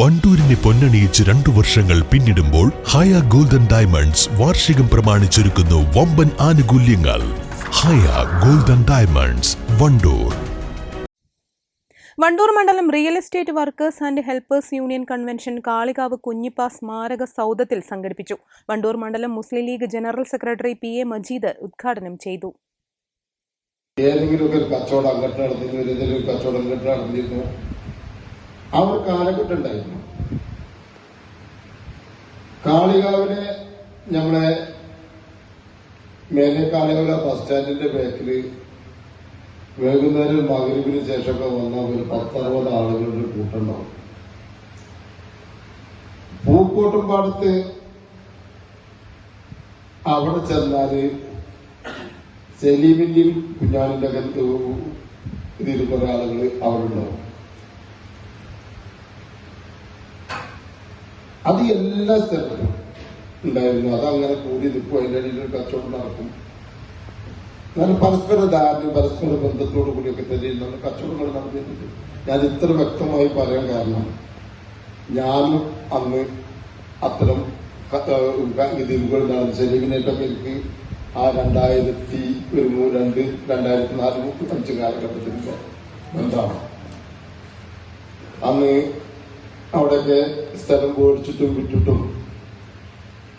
പൊന്നണിയിച്ച് രണ്ടു വർഷങ്ങൾ പിന്നിടുമ്പോൾ ഹയ ഗോൾഡൻ ഡയമണ്ട്സ് വാർഷികം പ്രമാണിച്ചൊരുക്കുന്നു വമ്പൻ ആനുകൂല്യങ്ങൾ. Haya golden diamonds Wandoor. Wandoor മണ്ഡലം real estate workers and helpers union convention Kalikavu Kunhippa സ്മാരക സൗധത്തിൽ സംഘടിപ്പിച്ചു. വണ്ടൂർ മണ്ഡലം Muslim League general secretary P A Majeed ഉദ്ഘാടനം ചെയ്തു. ഏതെങ്കിലും ഒരു കച്ചവടം അങ്ങോട്ട് നടന്നിരുന്നു ഏതെങ്കിലും കച്ചവടം ഇങ്ങോട്ട് നടന്നിരുന്നു ആ ഒരു കാലഘട്ടം ഉണ്ടായിരുന്നു. കാളികാവിലെ നമ്മളെ മേലെ കാളികാവിലെ ബസ് സ്റ്റാൻഡിന്റെ ബാക്കിൽ വൈകുന്നേരം മകരിപ്പിന് ശേഷമൊക്കെ വന്ന ഒരു പത്തറുപത് ആളുകളുടെ കൂട്ടുണ്ടാവും. പൂക്കോട്ടുംപാടത്ത് അവിടെ ചെന്നാൽ സലീമിന്റെയും കുഞ്ഞാലിന്റെ അകത്ത് ഇതിൽ കുറെ ആളുകൾ അവിടെ ഉണ്ടാവും. അത് എല്ലാ സ്ഥലത്തും ഉണ്ടായിരുന്നു. അതങ്ങനെ കൂടി നിൽക്കും. അതിന്റെ അടിയിൽ ഒരു കച്ചവടം നടക്കും. അങ്ങനെ പരസ്പര ധാരണ പരസ്പര ബന്ധത്തോടു കൂടിയൊക്കെ തന്നെയാണ് കച്ചവടങ്ങൾ നടന്നിട്ടുണ്ട് ഞാൻ ഇത്ര വ്യക്തമായി പറയാൻ കാരണം ഞാനും അന്ന് അത്തരം ഇതിലുകൾ നടന്ന. സലീമിനായിട്ടൊക്കെ എനിക്ക് ആ രണ്ടായിരത്തി ഒരു രണ്ട് രണ്ടായിരത്തി നാല് അഞ്ച് കാലഘട്ടത്തിന്റെ ബന്ധമാണ്. അന്ന് അവിടെയൊക്കെ സ്ഥലം മേടിച്ചിട്ടും വിറ്റിട്ടും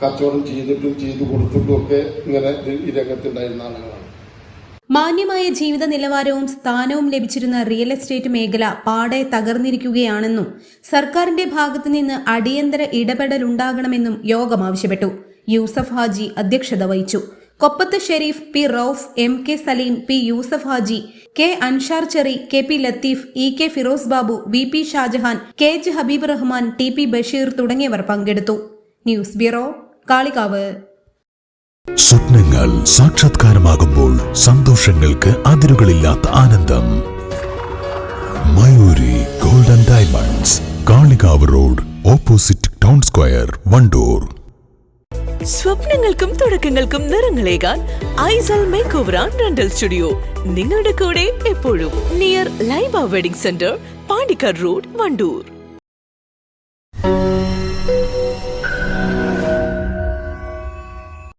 കച്ചവടം ചെയ്തിട്ടും ചെയ്തു കൊടുത്തിട്ടും ഒക്കെ ഇങ്ങനെ ഈ രംഗത്തുണ്ടായിരുന്ന ആളുകളാണ്. മാന്യമായ ജീവിത നിലവാരവും സ്ഥാനവും ലഭിച്ചിരുന്ന റിയൽ എസ്റ്റേറ്റ് മേഖല പാടെ തകർന്നിരിക്കുകയാണെന്നും സർക്കാരിന്റെ ഭാഗത്തുനിന്ന് അടിയന്തര ഇടപെടലുണ്ടാകണമെന്നും യോഗം ആവശ്യപ്പെട്ടു. യൂസഫ് ഹാജി അധ്യക്ഷത വഹിച്ചു. Koppath Sharif P Rauf M K Salim P Yusuf Haji K Anshar Cheri K P Latheef E K Firoz Babu V P Shajahan K H Habeeb Rahman T P Basheer തുടങ്ങിയവർ പങ്കെടുത്തു. News bureau Kalikavu. സ്വപ്നങ്ങൾ സാക്ഷാത്കാരമാകുമ്പോൾ സന്തോഷങ്ങൾക്ക് അതിരുകളില്ലാത്ത ആനന്ദം. Mayuri golden diamonds Kalikavu road opposite town square Wandoor. സ്വപ്നങ്ങൾക്കും തുടക്കങ്ങൾക്കും നിറങ്ങളേകാൻ Aisel make over rental studio. നിങ്ങളുടെ കൂടെ എപ്പോഴും near Laiba wedding centre Pandikkad road Wandoor.